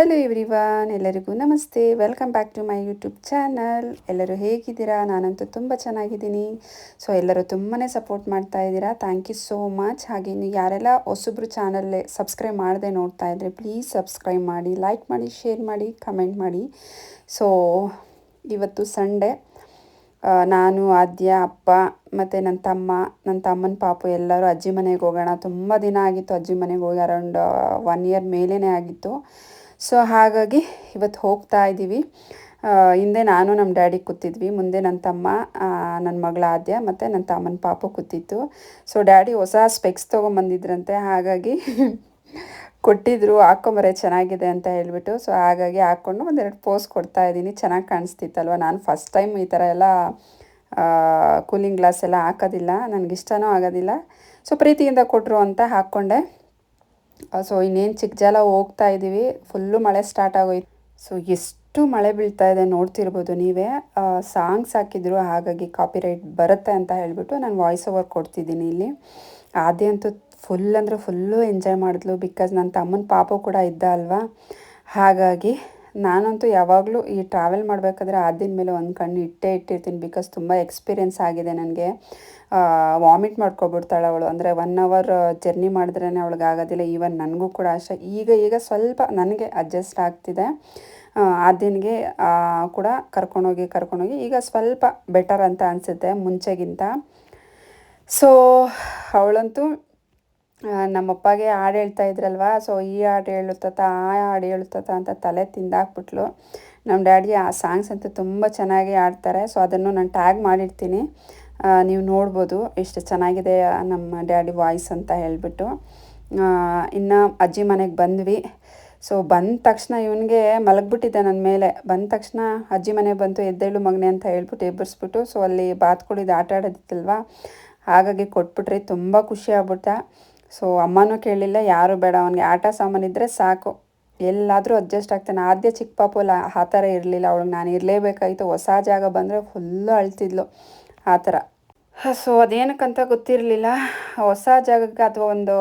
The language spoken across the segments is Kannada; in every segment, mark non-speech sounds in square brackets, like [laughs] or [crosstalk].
ಹಲೋ ಎವ್ರಿವಾನ್ ಎಲ್ಲರಿಗೂ ನಮಸ್ತೆ. Welcome back to my YouTube channel ಎಲ್ಲರೂ ಹೇಗಿದ್ದೀರಾ? ನಾನಂತೂ ತುಂಬ ಚೆನ್ನಾಗಿದ್ದೀನಿ. ಸೊ ಎಲ್ಲರೂ ತುಂಬಾ ಸಪೋರ್ಟ್ ಮಾಡ್ತಾ ಇದ್ದೀರಾ? ಥ್ಯಾಂಕ್ ಯು ಸೋ ಮಚ್ ಹಾಗೆ ನೀವು ಯಾರೆಲ್ಲ ಹೊಸಬ್ರು ಚಾನಲ್ಲೇ ಸಬ್ಸ್ಕ್ರೈಬ್ ಮಾಡದೆ ನೋಡ್ತಾ ಇದ್ದರೆ ಪ್ಲೀಸ್ ಸಬ್ಸ್ಕ್ರೈಬ್ ಮಾಡಿ ಲೈಕ್ ಮಾಡಿ ಶೇರ್ ಮಾಡಿ ಕಮೆಂಟ್ ಮಾಡಿ. ಸೊ ಇವತ್ತು ಸಂಡೇ ನಾನು, ಆದ್ಯ, ಅಪ್ಪ ಮತ್ತು ನನ್ನ ತಮ್ಮ ನನ್ನ ತಮ್ಮನ ಪಾಪು ಎಲ್ಲರೂ ಅಜ್ಜಿ ಮನೆಗೆ ಹೋಗೋಣ. ತುಂಬ ದಿನ ಆಗಿತ್ತು ಅಜ್ಜಿ ಮನೆಗೆ ಹೋಗಿ ಅರೌಂಡ್ ಒನ್ ಇಯರ್ ಮೇಲೇ ಆಗಿತ್ತು. ಸೊ ಹಾಗಾಗಿ ಇವತ್ತು ಹೋಗ್ತಾ ಇದ್ದೀವಿ. ಹಿಂದೆ ನಾನು ನಮ್ಮ ಡ್ಯಾಡಿ ಕೂತಿದ್ವಿ, ಮುಂದೆ ನನ್ನ ತಮ್ಮ ನನ್ನ ಮಗಳ ಆದ್ಯ, ಮತ್ತು ನನ್ನ ತಮ್ಮನ ಪಾಪು ಕೂತಿತ್ತು. ಸೊ ಡ್ಯಾಡಿ ಹೊಸ ಸ್ಪೆಕ್ಸ್ ತೊಗೊಂಬಂದಿದ್ರಂತೆ, ಹಾಗಾಗಿ [laughs] ಕೊಟ್ಟಿದ್ರು, ಹಾಕೊಂಬರೆ ಚೆನ್ನಾಗಿದೆ ಅಂತ ಹೇಳ್ಬಿಟ್ಟು. ಸೊ ಹಾಗಾಗಿ ಹಾಕ್ಕೊಂಡು ಒಂದೆರಡು ಪೋಸ್ ಕೊಡ್ತಾ ಇದ್ದೀನಿ. ಚೆನ್ನಾಗಿ ಕಾಣಿಸ್ತಿತ್ತಲ್ವ? ನಾನು ಫಸ್ಟ್ ಟೈಮ್ ಈ ಥರ ಎಲ್ಲ ಕೂಲಿಂಗ್ ಗ್ಲಾಸ್ ಎಲ್ಲ ಹಾಕೋದಿಲ್ಲ. ನನಗಿಷ್ಟನೂ ಆಗೋದಿಲ್ಲ. ಸೊ ಪ್ರೀತಿಯಿಂದ ಕೊಟ್ಟರು ಅಂತ ಹಾಕ್ಕೊಂಡೆ. ಸೊ ಇನ್ನೇನು ಚಿಕ್ಕಜಾಲ ಹೋಗ್ತಾ ಇದ್ದೀವಿ ಫುಲ್ಲು ಮಳೆ ಸ್ಟಾರ್ಟ್ ಆಗೋಯ್ತು. ಸೊ ಎಷ್ಟು ಮಳೆ ಬೀಳ್ತಾ ಇದೆ ನೋಡ್ತಿರ್ಬೋದು ನೀವೇ. ಸಾಂಗ್ಸ್ ಹಾಕಿದ್ರು, ಹಾಗಾಗಿ ಕಾಪಿರೈಟ್ ಬರುತ್ತೆ ಅಂತ ಹೇಳಿಬಿಟ್ಟು ನಾನು ವಾಯ್ಸ್ ಓವರ್ ಕೊಡ್ತಿದ್ದೀನಿ ಇಲ್ಲಿ. ಆದ್ಯ ಅಂತೂ ಫುಲ್ ಅಂದರೆ ಫುಲ್ಲು ಎಂಜಾಯ್ ಮಾಡಿದ್ಲು ಬಿಕಾಸ್ ನನ್ನ ತಮ್ಮನ ಪಾಪು ಕೂಡ ಇದ್ದ ಅಲ್ವಾ? ಹಾಗಾಗಿ ನಾನಂತೂ ಯಾವಾಗಲೂ ಈ ಟ್ರಾವೆಲ್ ಮಾಡಬೇಕಾದ್ರೆ ಆದಿನ ಮೇಲೆ ಒಂದು ಕಣ್ಣು ಇಟ್ಟೇ ಇಟ್ಟಿರ್ತೀನಿ ಬಿಕಾಸ್ ತುಂಬ ಎಕ್ಸ್ಪೀರಿಯೆನ್ಸ್ ಆಗಿದೆ ನನಗೆ. ವಾಮಿಟ್ ಮಾಡ್ಕೊಬಿಡ್ತಾಳೆ ಅವಳು. ಅಂದರೆ ಒನ್ ಅವರ್ ಜರ್ನಿ ಮಾಡಿದ್ರೇ ಅವಳಿಗೆ ಆಗೋದಿಲ್ಲ. ಈವನ್ ನನಗೂ ಕೂಡ ಅಷ್ಟೇ ಈಗ ಈಗ ಸ್ವಲ್ಪ ನನಗೆ ಅಡ್ಜಸ್ಟ್ ಆಗ್ತಿದೆ. ಆ, ದಿನಗೆ ಆ, ಕೂಡ ಕರ್ಕೊಂಡೋಗಿ ಕರ್ಕೊಂಡೋಗಿ ಈಗ ಸ್ವಲ್ಪ ಬೆಟರ್ ಅಂತ ಅನಿಸುತ್ತೆ ಮುಂಚೆಗಿಂತ. ಸೊ ಅವಳಂತೂ ನಮ್ಮಪ್ಪಗೆ ಹಾಡು ಹೇಳ್ತಾ ಇದ್ರಲ್ವ? ಸೊ ಈ ಹಾಡು ಹೇಳುತ್ತತ, ಆ ಹಾಡು ಹೇಳುತ್ತತ ಅಂತ ತಲೆ ತಿಂದಾಕ್ಬಿಟ್ಲು. ನಮ್ಮ ಡ್ಯಾಡಿ ಆ ಸಾಂಗ್ಸ್ ಅಂತೂ ತುಂಬ ಚೆನ್ನಾಗಿ ಆಡ್ತಾರೆ ಸೊ ಅದನ್ನು ನಾನು ಟ್ಯಾಗ್ ಮಾಡಿರ್ತೀನಿ. ನೀವು ನೋಡ್ಬೋದು ಎಷ್ಟು ಚೆನ್ನಾಗಿದೆ ನಮ್ಮ ಡ್ಯಾಡಿ ವಾಯ್ಸ್ ಅಂತ ಹೇಳಿಬಿಟ್ಟು. ಇನ್ನು ಅಜ್ಜಿ ಮನೆಗೆ ಬಂದ್ವಿ. ಸೊ ಬಂದ ತಕ್ಷಣ ಇವನಿಗೆ ಮಲಗಿಬಿಟ್ಟಿದ್ದೆ ನನ್ನ ಮೇಲೆ. ಬಂದ ತಕ್ಷಣ ಅಜ್ಜಿ ಮನೆ ಬಂತು, ಎದ್ದೇಳು ಮಗನೆ ಅಂತ ಹೇಳ್ಬಿಟ್ಟು ಎಬ್ಬರಿಸ್ಬಿಟ್ಟು. ಸೊ ಅಲ್ಲಿ ಬಾತ್ಕೊಳಿದ್ದು ಆಟ ಆಡೋದಿತ್ತಲ್ವ ಹಾಗಾಗಿ ಕೊಟ್ಬಿಟ್ರಿ ತುಂಬ ಖುಷಿ ಆಗ್ಬಿಟ್ಟ. ಸೊ ಅಮ್ಮನೂ ಕೇಳಲಿಲ್ಲ ಯಾರು ಬೇಡ, ಅವನಿಗೆ ಆಟ ಸಾಮಾನಿದ್ರೆ ಸಾಕು. ಎಲ್ಲಾದರೂ ಅಡ್ಜಸ್ಟ್ ಆಗ್ತಾನೆ. ಆದ್ಯ ಚಿಕ್ಕ ಪಾಪು ಅಲ್ಲ, ಆ ಥರ ಇರಲಿಲ್ಲ. ಅವಳಿಗೆ ನಾನು ಇರಲೇಬೇಕಾಗಿತ್ತು ಹೊಸ ಜಾಗ ಬಂದರೆ ಫುಲ್ಲು ಅಳ್ತಿದ್ಲು, ಆ ಥರ. ಸೊ ಅದೇನಕ್ಕಂತ ಗೊತ್ತಿರಲಿಲ್ಲ. ಹೊಸ ಜಾಗಕ್ಕೆ ಅಥವಾ ಒಂದು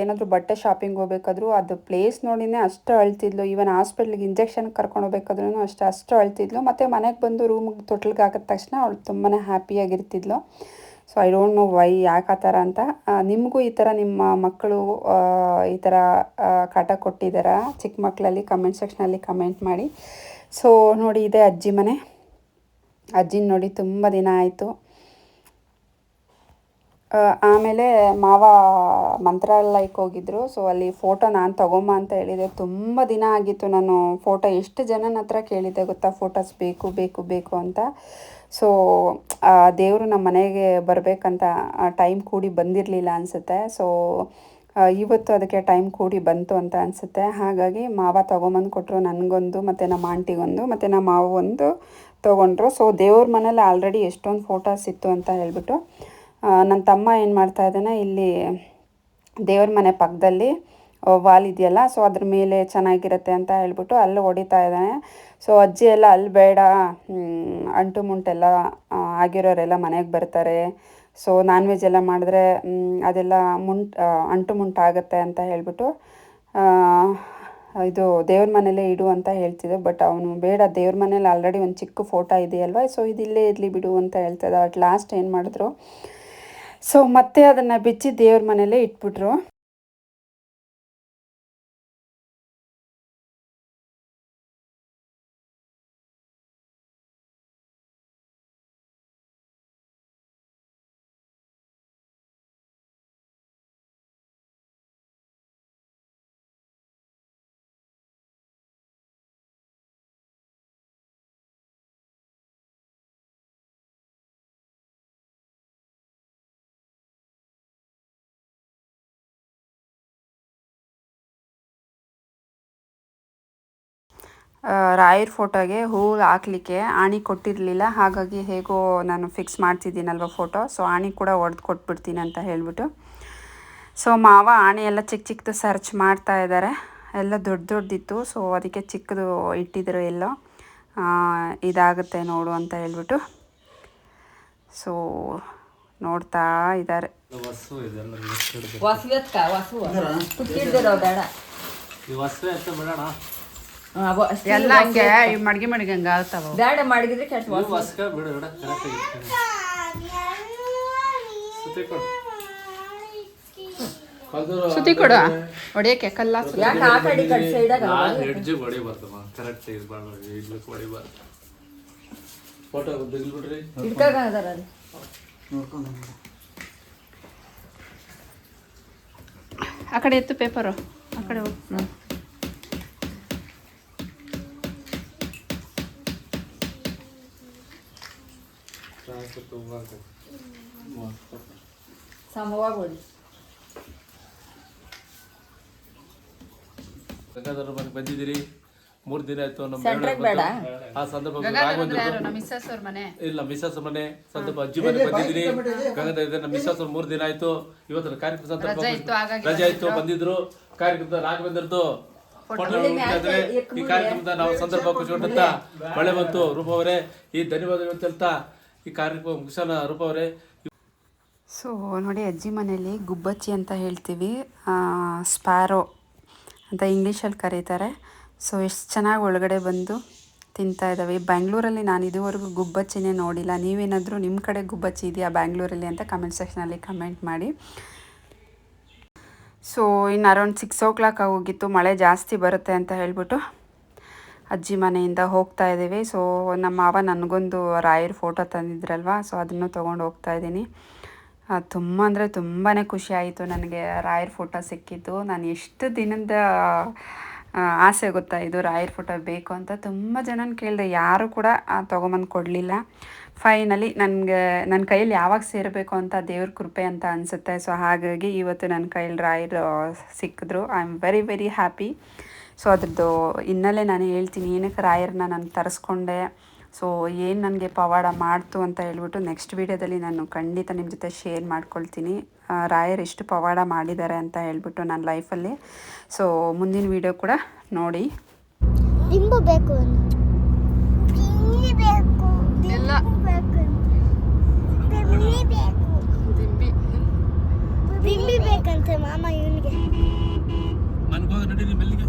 ಏನಾದರೂ ಬಟ್ಟೆ ಶಾಪಿಂಗ್ ಹೋಗ್ಬೇಕಾದ್ರೂ ಅದು ಪ್ಲೇಸ್ ನೋಡಿನೇ ಅಷ್ಟು ಅಳ್ತಿದ್ಲು. ಈವನ್ ಹಾಸ್ಪಿಟ್ಲಿಗೆ ಇಂಜೆಕ್ಷನ್ ಕರ್ಕೊಂಡು ಹೋಗ್ಬೇಕಾದ್ರೂ ಅಷ್ಟು ಅಷ್ಟು ಅಳ್ತಿದ್ಲು. ಮತ್ತು ಮನೆಗೆ ಬಂದು ರೂಮಿಗೆ ತೊಟ್ಲಿಗೆ ಹಾಕಿದ ತಕ್ಷಣ ಅವಳು ತುಂಬಾ ಹ್ಯಾಪಿಯಾಗಿರ್ತಿದ್ಲು so I don't know why ಯಾಕೆ ಆ ಥರ ಅಂತ. ನಿಮಗೂ ಈ ಥರ ನಿಮ್ಮ ಮಕ್ಕಳು ಈ ಥರ ಕಾಟ ಕೊಟ್ಟಿದ್ದಾರ? ಚಿಕ್ಕ ಮಕ್ಕಳಲ್ಲಿ ಕಮೆಂಟ್ ಸೆಕ್ಷನಲ್ಲಿ ಕಮೆಂಟ್ ಮಾಡಿ. ಸೊ ನೋಡಿ, ಇದೆ ಅಜ್ಜಿ ಮನೆ. ಅಜ್ಜಿನ ನೋಡಿ ತುಂಬ ದಿನ ಆಯಿತು. ಆಮೇಲೆ ಮಾವ ಮಂತ್ರಾಲಯಕ್ಕೆ ಹೋಗಿದ್ರು. ಸೊ ಅಲ್ಲಿ ಫೋಟೋ ನಾನು ತಗೊಂಬ ಅಂತ ಹೇಳಿದೆ. ತುಂಬ ದಿನ ಆಗಿತ್ತು ನಾನು ಫೋಟೋ ಎಷ್ಟು ಜನನ ಹತ್ರ ಕೇಳಿದ್ದೆ ಗೊತ್ತಾ? ಫೋಟೋಸ್ ಬೇಕು ಬೇಕು ಬೇಕು ಅಂತ. ಸೊ ದೇವರು ನಮ್ಮ ಮನೆಗೆ ಬರಬೇಕಂತ ಟೈಮ್ ಕೂಡಿ ಬಂದಿರಲಿಲ್ಲ ಅನಿಸುತ್ತೆ. ಸೊ ಇವತ್ತು ಅದಕ್ಕೆ ಟೈಮ್ ಕೂಡಿ ಬಂತು ಅಂತ ಅನಿಸುತ್ತೆ. ಹಾಗಾಗಿ ಮಾವ ತೊಗೊಂಬಂದು ಕೊಟ್ಟರು ನನಗೊಂದು ಮತ್ತು ನಮ್ಮ ಆಂಟಿಗೊಂದು ಮತ್ತು ನಮ್ಮ ಮಾವ ಒಂದು ತೊಗೊಂಡ್ರು. ಸೊ ದೇವ್ರ ಮನೇಲಿ ಆಲ್ರೆಡಿ ಎಷ್ಟೊಂದು ಫೋಟೋಸ್ ಇತ್ತು ಅಂತ ಹೇಳ್ಬಿಟ್ಟು ಆ, ನನ್ನ ತಮ್ಮ ಏನು ಮಾಡ್ತಾ ಇದ್ದಾನೆ ಇಲ್ಲಿ ದೇವ್ರ ಮನೆ ಪಕ್ಕದಲ್ಲಿ ವಾಲ್ ಇದೆಯಲ್ಲ ಸೊ ಅದ್ರ ಮೇಲೆ ಚೆನ್ನಾಗಿರುತ್ತೆ ಅಂತ ಹೇಳ್ಬಿಟ್ಟು ಅಲ್ಲಿ ಹೊಡಿತಾ ಇದ್ದಾನೆ. ಸೊ ಅಜ್ಜಿ ಎಲ್ಲ ಅಲ್ಲಿ ಬೇಡ. ಅಂಟು ಮುಂಟೆಲ್ಲ ಆಗಿರೋರೆಲ್ಲ ಮನೆಗೆ ಬರ್ತಾರೆ. ಸೊ ನಾನ್ ವೆಜ್ ಎಲ್ಲ ಮಾಡಿದ್ರೆ ಅದೆಲ್ಲ ಮುಂಟ್ ಅಂಟು ಮುಂಟಾಗುತ್ತೆ ಅಂತ ಹೇಳ್ಬಿಟ್ಟು ಇದು ದೇವ್ರ ಮನೇಲೇ ಇಡು ಅಂತ ಹೇಳ್ತಿದ್ದೆ ಬಟ್ ಅವನು ಬೇಡ, ದೇವ್ರ ಮನೇಲಿ ಆಲ್ರೆಡಿ ಒಂದು ಚಿಕ್ಕ ಫೋಟೋ ಇದೆಯಲ್ವ? ಸೊ ಇದಿಲ್ಲೇ ಇರಲಿ ಬಿಡು ಅಂತ ಹೇಳ್ತಿದ್ದ ಅಟ್ ಲಾಸ್ಟ್ ಏನು ಮಾಡಿದ್ರು? ಸೊ ಮತ್ತೆ ಅದನ್ನು ಬಿಚ್ಚಿ ದೇವ್ರ ಮನೇಲೇ ಇಟ್ಬಿಟ್ರು. ರಾಯರ್ ಫೋಟೋಗೆ ಹೂ ಹಾಕ್ಲಿಕ್ಕೆ ಆಣಿ ಕೊಟ್ಟಿರಲಿಲ್ಲ. ಹಾಗಾಗಿ ಹೇಗೋ ನಾನು ಫಿಕ್ಸ್ ಮಾಡ್ತಿದ್ದೀನಲ್ವ ಫೋಟೋ ಸೊ ಆಣಿ ಕೂಡ ಒಡೆದು ಕೊಟ್ಬಿಡ್ತೀನಿ ಅಂತ ಹೇಳಿಬಿಟ್ಟು. ಸೊ ಮಾವ ಆಣಿ ಎಲ್ಲ ಚಿಕ್ಕ ಚಿಕ್ಕದು ಸರ್ಚ್ ಮಾಡ್ತಾ ಇದ್ದಾರೆ ಎಲ್ಲ ದೊಡ್ಡ ದೊಡ್ಡದಿತ್ತು ಸೊ ಅದಕ್ಕೆ ಚಿಕ್ಕದು ಇಟ್ಟಿದ್ರು ಎಲ್ಲೋ. ಇದಾಗುತ್ತೆ ನೋಡು ಅಂತ ಹೇಳ್ಬಿಟ್ಟು. ಸೊ ನೋಡ್ತಾ ಇದ್ದಾರೆ ಎಲ್ಲ ಹಂಗೆ ಈ ಮಡ್ಗೆ ಮಡ್ಗೆ ಹಂಗೆ ಆಗ್ತಾವ ಬೇಡ ಮಾಡಿದ್ರೆ ಕೆಟ್ಟ ನೀವು ಮಸ್ಕ ಬಿಡು ಬಿಡ ಕರೆಕ್ಟ್ ಆಗಿತ್ತು ಸುತ್ತಿ ಕೊಡು. ಕಲ್ದೂರು ಸುತ್ತಿ ಕೊಡು. ಹೊಡಿಯಕ್ಕೆ ಕಲ್ಲ ಯಾಕೆ ಆ ಕಡೆ ಈ ಕಡೆ ಸೈಡಾಗ ಹೆಡ್ಜ್ ಹೊಡಿಬಾರ್ದಮ್ಮ ಕರೆಕ್ಟ್ ಇಡ್ಲಿಕ್ಕೆ ಫೋಟೋ ಅದಾರ ಅಲ್ಲಿ. ಆ ಕಡೆ ಎತ್ತು ಪೇಪರು. ಆ ಕಡೆ ಹೋಗು. ಸಮವಾಗಿ ಹೊಡಿ ಗಂಗಾಧರ ಮನೆಗೆ ಬಂದಿದ್ದೀರಿ. ಮೂರು ದಿನ ಆಯ್ತು ನಮ್ಮ ಸೆಂಟ್ರಿಗೆ ಬೇಡ. ಆ ಸಂದರ್ಭ ಯಾರು? ನಮ್ಮ ಮಿಸ್ಸಸ್ ಅವ್ರ ಮನೆ. ಇಲ್ಲ ಮಿಸ್ಸಸ್ ಮನೆ ಸಂದರ್ಭ ಅಜ್ಜಿ ಮನೆ ಬಂದಿದ್ದೀರಿ. ಗಂಗಾಧರ ಇದೆ ನಮ್ಮ ಮಿಸ್ಸಸ್ ಅವ್ರು ಮೂರ್ ದಿನ ಆಯ್ತು. ಇವತ್ತು ಕಾರ್ಯಕ್ರಮ ಸಂದರ್ಭ ರಜೆ ಇತ್ತು, ಹಾಗಾಗಿ ರಜೆ ಆಯ್ತು ಬಂದಿದ್ರು. ಕಾರ್ಯಕ್ರಮದ ರಾಘವೇಂದ್ರದ್ದು ಫೋಟೋ ಇದ್ರೆ ಈ ಕಾರ್ಯಕ್ರಮದ ನಾವು ಸಂದರ್ಭ ಖುಷಿಗೊಂಡಂತ ಮಳೆ ಬಂತು. ರೂಪ ಅವರೇ ಈ ಧನ್ಯವಾದಗಳು ಅಂತ ಹೇಳ್ತಾ ಈ ಕಾರ್ಯಕ್ರಮ ಮುಗಿಸೋಣ ಅರೂಪ ಅವರೇ. ಸೊ ನೋಡಿ ಅಜ್ಜಿ ಮನೇಲಿ ಗುಬ್ಬಚ್ಚಿ ಅಂತ ಹೇಳ್ತೀವಿ. ಸ್ಪ್ಯಾರೋ ಅಂತ ಇಂಗ್ಲೀಷಲ್ಲಿ ಕರೀತಾರೆ. ಸೊ ಎಷ್ಟು ಚೆನ್ನಾಗಿ ಒಳಗಡೆ ಬಂದು ತಿಂತಾ ಇದ್ದಾವೆ. ಬ್ಯಾಂಗ್ಳೂರಲ್ಲಿ ನಾನು ಇದುವರೆಗೂ ಗುಬ್ಬಚ್ಚಿನೇ ನೋಡಿಲ್ಲ. ನೀವೇನಾದರೂ ನಿಮ್ಮ ಕಡೆ ಗುಬ್ಬಚ್ಚಿ ಇದೆಯಾ ಬ್ಯಾಂಗ್ಳೂರಲ್ಲಿ ಅಂತ ಕಮೆಂಟ್ ಸೆಕ್ಷನಲ್ಲಿ ಕಮೆಂಟ್ ಮಾಡಿ. ಸೊ ಇನ್ನು ಅರೌಂಡ್ ಸಿಕ್ಸ್ ಓ ಕ್ಲಾಕ್ ಆಗೋಗಿತ್ತು. ಮಳೆ ಜಾಸ್ತಿ ಬರುತ್ತೆ ಅಂತ ಹೇಳ್ಬಿಟ್ಟು ಅಜ್ಜಿ ಮನೆಯಿಂದ ಹೋಗ್ತಾ ಇದ್ದೀವಿ. ಸೊ ನಮ್ಮ ಮಾವ ನನಗೊಂದು ರಾಯರ್ ಫೋಟೋ ತಂದಿದ್ರಲ್ವ? ಸೊ ಅದನ್ನು ತೊಗೊಂಡು ಹೋಗ್ತಾ ಇದ್ದೀನಿ. ತುಂಬ ಅಂದರೆ ತುಂಬಾ ಖುಷಿ ಆಯಿತು ನನಗೆ ರಾಯರ್ ಫೋಟೋ ಸಿಕ್ಕಿದ್ದು. ನಾನು ಎಷ್ಟು ದಿನದ ಆಸೆ ಗೊತ್ತಾ ಇದು ರಾಯರ್ ಫೋಟೋ ಬೇಕು ಅಂತ? ತುಂಬ ಜನನ ಕೇಳಿದೆ, ಯಾರು ಕೂಡ ತೊಗೊಂಬಂದು ಕೊಡಲಿಲ್ಲ. ಫೈನಲಿ ನನಗೆ ನನ್ನ ಕೈಯಲ್ಲಿ ಯಾವಾಗ ಸೇರಬೇಕು ಅಂತ ದೇವ್ರ ಕೃಪೆ ಅಂತ ಅನಿಸುತ್ತೆ. ಸೊ ಹಾಗಾಗಿ ಇವತ್ತು ನನ್ನ ಕೈಯಲ್ಲಿ ರಾಯರ್ ಸಿಕ್ಕಿದ್ರು. I am very very happy so ಅದ್ರದ್ದು ಹಿನ್ನೆಲೆ ನಾನು ಹೇಳ್ತೀನಿ ಏನಕ್ಕೆ ರಾಯರನ್ನ ನಾನು ತರಿಸ್ಕೊಂಡೆ ಸೊ ಏನು ನನಗೆ ಪವಾಡ ಮಾಡ್ತು ಅಂತ ಹೇಳ್ಬಿಟ್ಟು ನೆಕ್ಸ್ಟ್ ವೀಡಿಯೋದಲ್ಲಿ ನಾನು ಖಂಡಿತ ನಿಮ್ಮ ಜೊತೆ ಶೇರ್ ಮಾಡ್ಕೊಳ್ತೀನಿ. ರಾಯರ್ ಎಷ್ಟು ಪವಾಡ ಮಾಡಿದ್ದಾರೆ ಅಂತ ಹೇಳ್ಬಿಟ್ಟು ನನ್ನ ಲೈಫಲ್ಲಿ ಸೊ ಮುಂದಿನ ವೀಡಿಯೋ ಕೂಡ ನೋಡಿ. ದಿಂಬು ಬೇಕು ಬೇಕಂತೆ ಮಾಮ ಇವನಿಗೆ ಮನ್ಗೋಗ ನಡೀರಿ ಮೆಲ್ಲಿಗೆ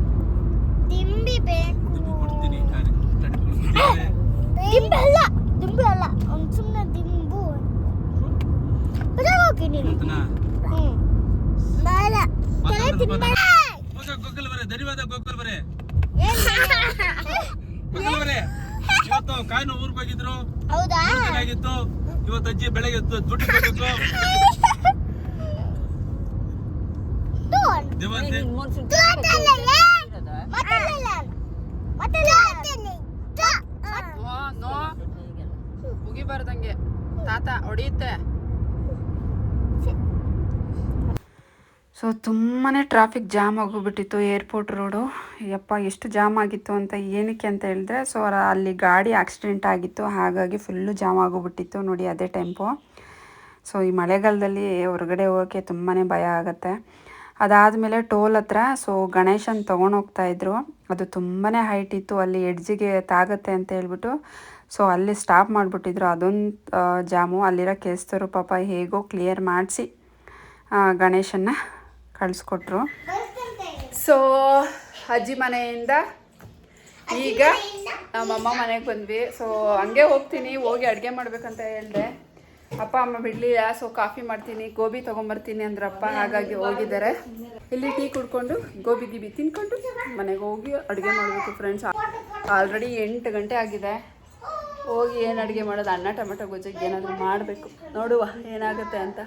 ದಿಂಬಿ ಬೇಕು ಕೊಡ್ತೀನಿ ದಿಂಬಿ ಅಲ್ಲ ದಿಂಬಿ ಅಲ್ಲ ಅವ್ನು ಸುಮ್ಮನೆ ದಿಂಬು ಹೋಗಿ ನೀನು ಹ್ಞೂ ಬೇಡ ತಲೆ ತಿನ್ಬೇಡ ಧನ್ಯವಾದ ಗೋಕುಲ್ ಬರೇ. ಏನ್ ಗೋಕಲ್ ಬರೇ ಇವತ್ತು ಕಾಯಿನ ಊರ್ಗ್ ಹೋಗಿದ್ರು. ಹೌದಾ? ಆಗಿತ್ತು ಇವತ್ತು ಅಜ್ಜಿ ಬೆಳಗ್ಗೆ ದುಡ್ಡು ದೇವಂತೆ. ಮುಗಿಬಾರ್ದಂಗೆ. ತಾತ ಹೊಡೆಯುತ್ತೆ. ಸೊ ತುಂಬಾ ಟ್ರಾಫಿಕ್ ಜಾಮ್ ಆಗೋಗ್ಬಿಟ್ಟಿತ್ತು ಏರ್ಪೋರ್ಟ್ ರೋಡು ಯಪ್ಪ, ಎಷ್ಟು ಜಾಮ್ ಆಗಿತ್ತು ಅಂತ ಏನಕ್ಕೆ ಅಂತ ಹೇಳಿದ್ರೆ, ಸೊ ಅಲ್ಲಿ ಗಾಡಿ ಆಕ್ಸಿಡೆಂಟ್ ಆಗಿತ್ತು. ಹಾಗಾಗಿ ಫುಲ್ಲು ಜಾಮ್ ಆಗೋಗ್ಬಿಟ್ಟಿತ್ತು ನೋಡಿ, ಅದೇ ಟೆಂಪೋ ಸೊ, ಈ ಮಳೆಗಾಲದಲ್ಲಿ ಹೊರಗಡೆ ಹೋಗೋಕ್ಕೆ ತುಂಬಾ ಭಯ ಆಗುತ್ತೆ. ಅದಾದಮೇಲೆ ಟೋಲ್ ಹತ್ರ, ಸೊ, ಗಣೇಶನ್ ಹೋಗ್ತಾ ಇದ್ರು. ಅದು ತುಂಬಾ ಹೈಟ್ ಇತ್ತು. ಅಲ್ಲಿ ಎಡ್ಜಿಗೆ ತಾಗತ್ತೆ ಅಂತ ಹೇಳ್ಬಿಟ್ಟು, ಸೊ, ಅಲ್ಲಿ ಸ್ಟಾಪ್ ಮಾಡಿಬಿಟ್ಟಿದ್ರು. ಅದೊಂದು ಜಾಮು ಅಲ್ಲಿರೋ ಕೆಸ್ತರು ಪಾಪ ಹೇಗೋ ಕ್ಲಿಯರ್ ಮಾಡಿಸಿ ಗಣೇಶನ್ನ ಕಳಿಸ್ಕೊಟ್ರು. ಸೊ ಅಜ್ಜಿ ಮನೆಯಿಂದ ಈಗ ನಮ್ಮಮ್ಮ ಮನೆಗೆ ಬಂದ್ವಿ. ಸೊ ಹಂಗೆ ಹೋಗ್ತೀನಿ ಹೋಗಿ ಅಡುಗೆ ಮಾಡ್ಬೇಕಂತ ಹೇಳಿದೆ. ಅಪ್ಪ ಅಮ್ಮ ಬಿಡಲಿಲ್ಲ ಸೊ ಕಾಫಿ ಮಾಡ್ತೀನಿ ಗೋಬಿ ತೊಗೊಂಬರ್ತೀನಿ ಅಂದ್ರಪ್ಪ ಹಾಗಾಗಿ ಹೋಗಿದ್ದಾರೆ. ಇಲ್ಲಿ ಟೀ ಕುಡ್ಕೊಂಡು ಗೋಬಿ ಗಿಬಿ ತಿನ್ಕೊಂಡು ಮನೆಗೆ ಹೋಗಿ ಅಡುಗೆ ಮಾಡಬೇಕು ಫ್ರೆಂಡ್ಸ್ ಆಲ್ರೆಡಿ ಎಂಟು ಗಂಟೆ ಆಗಿದೆ. ಹೋಗಿ ಏನು ಅಡುಗೆ ಮಾಡೋದು? ಅನ್ನ ಟೊಮೆಟೊ ಗೊಜ್ಜಿಗೆ ಏನಾದರೂ ಮಾಡಬೇಕು. ನೋಡುವ ಏನಾಗುತ್ತೆ ಅಂತ.